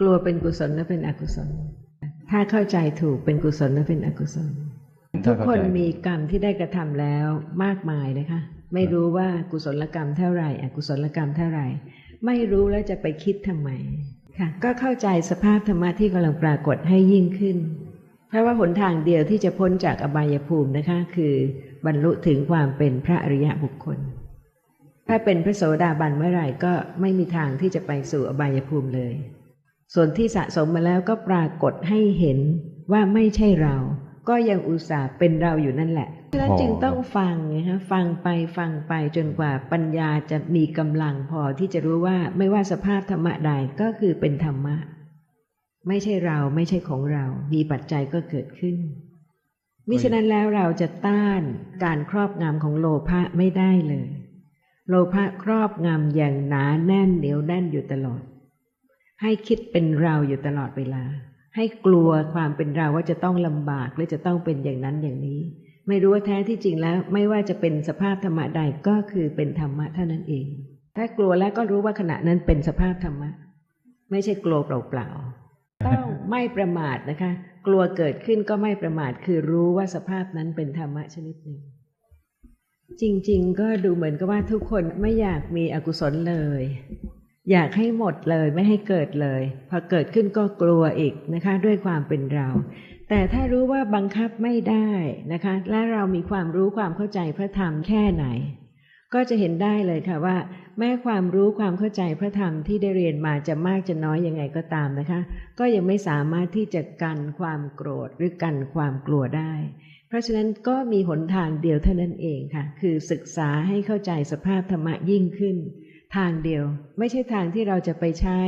กลัวเป็นกุศลหรือเป็นอกุศล ถ้าเข้าใจถูกเป็นกุศลหรือเป็นอกุศลทุกคนมีกรรมที่ได้กระทำแล้วมากมายนะคะ ไม่รู้ว่ากุศลกรรมเท่าไหร่ อกุศลกรรมเท่าไหร่ ไม่รู้แล้วจะไปคิดทำไมค่ะ ก็เข้าใจสภาพธรรมะที่กำลังปรากฏให้ยิ่งขึ้น เพราะว่าหนทางเดียวที่จะพ้นจากอบายภูมินะคะ คือบรรลุถึงความเป็นพระอริยบุคคล ถ้าเป็นพระโสดาบันเมื่อไหร่ก็ไม่มีทางที่จะไปสู่อบายภูมิเลย ส่วนที่สะสมมาแล้วก็ปรากฏให้เห็นว่าไม่ใช่เรา ก็ยังอุตส่าห์เป็นเราอยู่นั่นแหละฉะนั้นจึงต้องฟังนะคะฟังไปฟังไปจนกว่าปัญญาจะมีกำลังพอที่จะรู้ว่าไม่ว่าสภาพธรรมะใดก็คือเป็นธรรมะ ไม่ใช่เราไม่ใช่ของเรา มีปัจจัยก็เกิดขึ้นมิฉะนั้นแล้วเราจะต้านการครอบงำของโลภะไม่ได้เลย โลภะครอบงำอย่างหนาแน่นเหนียวแน่นอยู่ตลอด ให้คิดเป็นเราอยู่ตลอดเวลา ให้กลัวความเป็นเราว่าจะต้องลำบากหรือจะต้องเป็นอย่างนั้นอย่างนี้ ไม่รู้ว่าแท้ที่จริงแล้ว ไม่ว่าจะเป็นสภาพธรรมะใดก็คือเป็นธรรมะเท่านั้นเอง ถ้ากลัวแล้วก็รู้ว่าขณะนั้นเป็นสภาพธรรมะ ไม่ใช่กลัวเปล่าๆต้องไม่ประมาทนะคะ กลัวเกิดขึ้นก็ไม่ประมาทคือรู้ว่าสภาพนั้นเป็นธรรมะชนิดหนึ่งจริง ๆ ก็ดูเหมือนกับว่าทุกคนไม่อยากมีอกุศลเลย อยากให้หมดเลยไม่ให้เกิดเลย พอเกิดขึ้นก็กลัวอีกนะคะ ด้วยความเป็นเรา แต่ถ้ารู้ว่าบังคับไม่ได้นะคะ และเรามีความรู้ความเข้าใจพระธรรมแค่ไหน ก็จะเห็นได้เลยค่ะว่า แม้ความรู้ความเข้าใจพระธรรมที่ได้เรียนมาจะมากจะน้อยยังไงก็ตามนะคะ ก็ยังไม่สามารถที่จะกันความโกรธหรือกันความกลัวได้ เพราะฉะนั้นก็มีหนทางเดียวเท่านั้นเองค่ะ คือศึกษาให้เข้าใจสภาพธรรมะยิ่งขึ้น ทางเดียว ไม่ใช่ทางที่เราจะไปใช้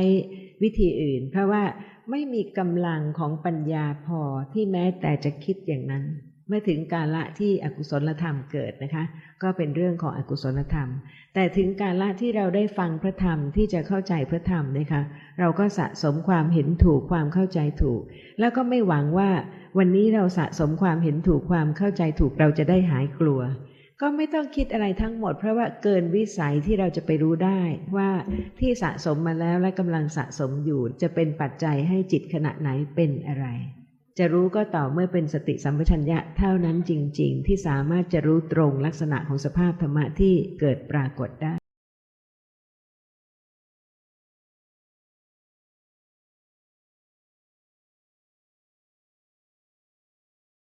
วิธีอื่น เพราะว่าไม่มีกำลังของปัญญาพอที่แม้แต่จะคิดอย่างนั้น เมื่อถึงกาละที่อกุศลธรรมเกิดนะคะ ก็เป็นเรื่องของอกุศลธรรม แต่ถึงกาละที่เราได้ฟังพระธรรมที่จะเข้าใจพระธรรมนะคะเราก็สะสมความเห็นถูกความเข้าใจถูก แล้วก็ไม่หวังว่าวันนี้เราสะสมความเห็นถูกความเข้าใจถูกเราจะได้หายกลัว ก็ไม่ต้องคิดอะไรทั้งหมด เพราะว่าเกินวิสัยที่เราจะไปรู้ได้ว่าที่สะสมมาแล้วและกำลังสะสมอยู่ จะเป็นปัจจัยให้จิตขณะไหนเป็นอะไร จะรู้ก็ต่อเมื่อเป็นสติสัมปชัญญะเท่านั้นจริง ๆ ที่สามารถจะรู้ตรงลักษณะของสภาพธรรมะที่เกิดปรากฏได้